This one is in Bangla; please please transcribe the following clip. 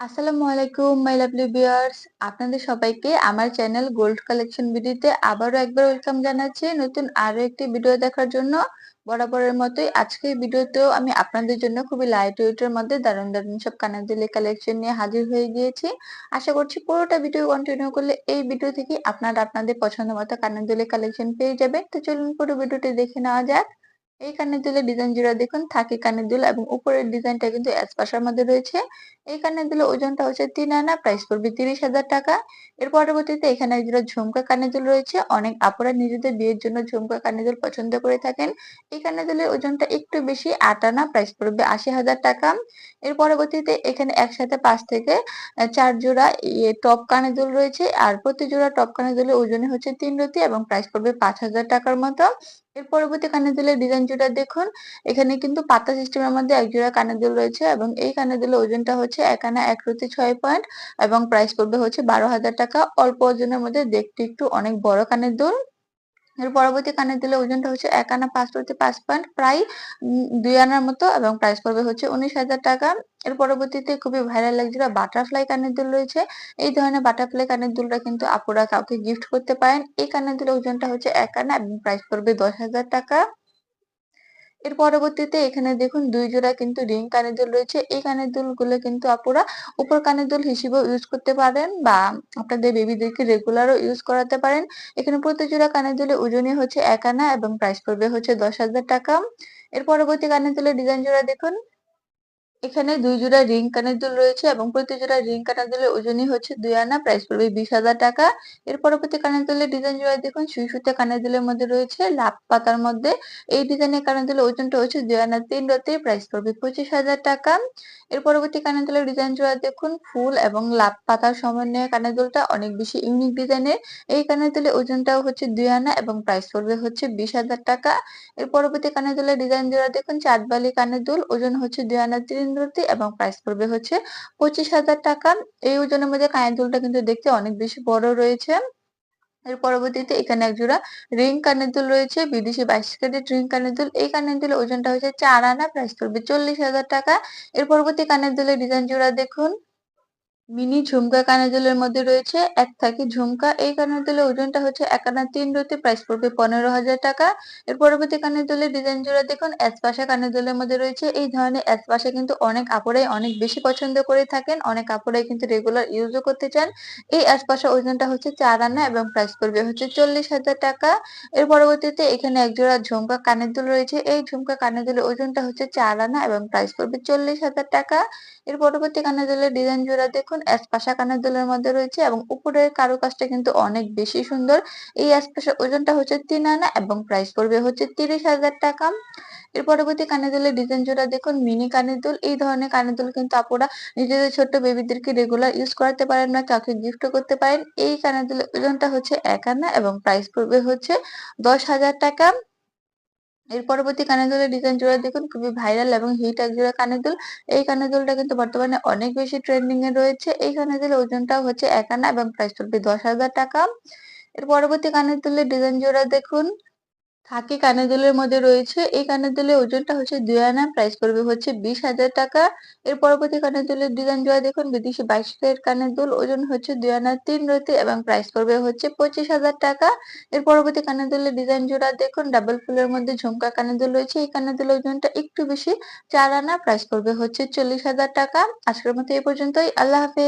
আসসালামু আলাইকুম মাই লাভলি ভিউয়ার্স আপনাদের সবাইকে আমার চ্যানেল গোল্ড কালেকশন ভিডিওতে আবারও একবার ওয়েলকাম জানাচ্ছি। নতুন আরও একটি ভিডিও দেখার জন্য বরাবরের মতোই আজকের ভিডিওতেও আমি আপনাদের জন্য খুবই লাইট ওয়েটের মধ্যে দারুণ দারুণ সব কানাদিলি কালেকশন নিয়ে হাজির হয়ে গিয়েছি। আশা করছি পুরোটা ভিডিও কন্টিনিউ করলে এই ভিডিও থেকে আপনারা আপনাদের পছন্দ মতো কানাদিলি কালেকশন পেয়ে যাবেন। তো চলুন পুরো ভিডিওটি দেখে নেওয়া যাক। এই কানের দুলের ডিজাইন জোড়া দেখুন, থাকে কানের দুল এবং উপরের ডিজাইনটা কিন্তু পাশার মধ্যে রয়েছে। এই কানের দুলের ওজনটা হচ্ছে তিন আনা প্রাইস পড়বে তিরিশ হাজার টাকা। এর পরবর্তীতে এখানে একজোড়া ঝুমকা কানের দুল রয়েছে। অনেক আপুরা নিজেদের বিয়ের জন্য ঝুমকা কানের দুল পছন্দ করে থাকেন। এই কানের দুলের ওজনটা একটু বেশি, আট আনা প্রাইস পড়বে আশি হাজার টাকা। এর পরবর্তীতে এখানে একসাথে পাঁচ থেকে চার জোড়া টপ কানের দুল রয়েছে। আর প্রতি জোড়া টপ কানের দুলের ওজনে হচ্ছে তিন রতি এবং প্রাইস পড়বে পাঁচ হাজার টাকার মতো। এর পরবর্তী কানের দুলের ডিজাইন জোড়া দেখুন। এখানে কিন্তু পাতা সিস্টেমের মধ্যে এক জোড়া কানের দুল রয়েছে এবং এই কানের দুলের ওজনটা হচ্ছে এক আনা এক রুতি ছয় পয়েন্ট এবং প্রাইস পড়বে হচ্ছে বারো হাজার টাকা। অল্প ওজনের মধ্যে দেখতে একটু অনেক বড় কানের দুল পরবর্তী কানের দিলে ওজনটা হচ্ছে এক আনা পাঁচ প্রতি পাঁচ পয়েন্ট প্রায় দুই আনার মতো এবং প্রাইস পড়বে হচ্ছে উনিশ হাজার টাকা। এর পরবর্তীতে খুবই ভাইরাল লাগছিল বাটারফ্লাই কানের দুল রয়েছে। এই ধরনের বাটারফ্লাই কানের দুলটা কিন্তু আপুরা কাউকে গিফট করতে পারেন। এই কানের দুলের ওজনটা হচ্ছে এক আনা এবং প্রাইস পড়বে দশ হাজার টাকা। এর পরবর্তীতে এখানে দেখুন দুই জোড়া কিন্তু রিং কানের দুল রয়েছে। এই কানের দুলগুলো কিন্তু আপুরা উপর কানের দুল হিসেবেও ইউজ করতে পারেন বা আপনাদের বেবিদেরকে রেগুলারও ইউজ করাতে পারেন। এখানে প্রতি জোড়া কানের দুলের ওজনই হচ্ছে এক আনা এবং প্রাইস পড়বে হচ্ছে দশ হাজার টাকা। এর পরবর্তী কানের দুলের ডিজাইন জোড়া দেখুন। এখানে দুই জোড়া রিং কানের দুল রয়েছে এবং প্রতি জোড়া রিং কানের দুলের ওজনই হচ্ছে দুই আনা। প্রাইস পড়বে বিশ হাজার টাকা। এর পরবর্তী কানের দুলের ডিজাইন জোড়া দেখুন সুই সুতে কানের দুলের মধ্যে রয়েছে লাভ পাতার মধ্যে। এই ডিজাইনের কানের দুলের ওজনটা হচ্ছে দুই আনা তিন রাতে। প্রাইস পড়বে পঁচিশ হাজার টাকা। এর পরবর্তী কানের দুলের ডিজাইন জোড়া দেখুন, ফুল এবং লাভ পাতার সমন্বয়ে কানের দুলটা অনেক বেশি ইউনিক ডিজাইনের এই কানের দুলের ওজনটাও হচ্ছে দুই আনা এবং প্রাইস পড়বে হচ্ছে বিশ হাজার টাকা। এর পরবর্তী কানের দুলের ডিজাইন জোড়া দেখুন, চাঁদবালি কানের দুল, ওজন হচ্ছে দুই আনা তিন রতি এবং প্রাইস পড়বে হচ্ছে পঁচিশ হাজার টাকা। এই ওজনের মধ্যে কানের দুলটা কিন্তু দেখতে অনেক বেশি বড় রয়েছে। এর পরবর্তীতে এখানে এক জোড়া রিং কানের দুল রয়েছে, বিদেশি বাইশ ক্যারেট রিং কানের দুল। এই কানের দুলের ওজনটা হচ্ছে চার আনা প্রাইস পড়বে চল্লিশ হাজার টাকা। এর পরবর্তী কানের দুলের ডিজাইন জোড়া দেখুন। মিনি ঝুমকা কানের মধ্যে রয়েছে, এক থাকি ঝুমকা। এই কানের দুলের ওজনটা হচ্ছে এক আনা তিন রতি প্রাইস পড়বে পনেরো হাজার টাকা। এর পরবর্তী কানের দুলের ডিজাইন জোড়া দেখুন, এসপাশা কানের দুলের মধ্যে রয়েছে। এই ধরনের এসপাশা কিন্তু অনেক আপুরাই অনেক বেশি পছন্দ করে থাকেন, অনেক আপুরাই কিন্তু রেগুলার ইউজও করতে চান। এই এসপাশা ওজনটা হচ্ছে চার আনা এবং প্রাইস পড়বে হচ্ছে চল্লিশ হাজার টাকা। এর পরবর্তীতে এখানে এক জোড়া ঝুমকা কানের দুল রয়েছে। এই ঝুমকা কানের দুলের ওজনটা হচ্ছে চার আনা এবং প্রাইস পড়বে চল্লিশ হাজার টাকা। এর পরবর্তী কানের দুলের ডিজাইন জোড়া দেখুন এসপাশা কানের দুলের মধ্যে রয়েছে এবং উপরের কারুকাজটা কিন্তু অনেক বেশি সুন্দর। এই এসপাশার ওজনটা হচ্ছে তিন আনা এবং প্রাইস পড়বে হচ্ছে তিরিশ হাজার টাকা। এর পরবর্তী কানের দুলের ডিজাইন জোড়া দেখুন মিনি কানের দুল। এই ধরনের কানের দুল কিন্তু আপুরা নিজেদের ছোট্ট বেবিদেরকে রেগুলার ইউজ করাতে পারেন না, কাউকে গিফট করতে পারেন। এই কানের দুলের ওজনটা হচ্ছে এক আনা এবং প্রাইস পড়বে হচ্ছে দশ হাজার টাকা। এর পরবর্তী কানের দুলের ডিজাইন জোড়া দেখুন, খুবই ভাইরাল এবং হিট এক জোড়া কানের দুল। এই কানের দুলটা কিন্তু বর্তমানে অনেক বেশি ট্রেন্ডিং এ রয়েছে। এই কানের দুলের ওজনটা হচ্ছে এক আনা এবং প্রাইস পড়বে দশ হাজার টাকা। এর পরবর্তী কানের দুলের ডিজাইন জোড়া দেখুন। খাকি কানের দুলের মধ্যে রয়েছে। এই কানের দুলের ওজনটা হচ্ছে দুই আনা প্রাইস পড়বে হচ্ছে বিশ হাজার টাকা। এর পরবর্তী কানের দুলের ডিজাইন জোড়া দেখুন, বিদেশি বাইশ এর কানের দুল ওজন হচ্ছে দুই আনা, তিন রতি এবং প্রাইস পড়বে হচ্ছে পঁচিশ হাজার টাকা। এর পরবর্তী কানের দুলের ডিজাইন জোড়া দেখুন ডাবল ফুলের মধ্যে ঝুমকা কানের দুল রয়েছে। এই কানের দুলের ওজনটা একটু বেশি, চার আনা প্রাইস পড়বে হচ্ছে চল্লিশ হাজার টাকা। আজকের মতো এই পর্যন্তই। আল্লাহ হাফেজ।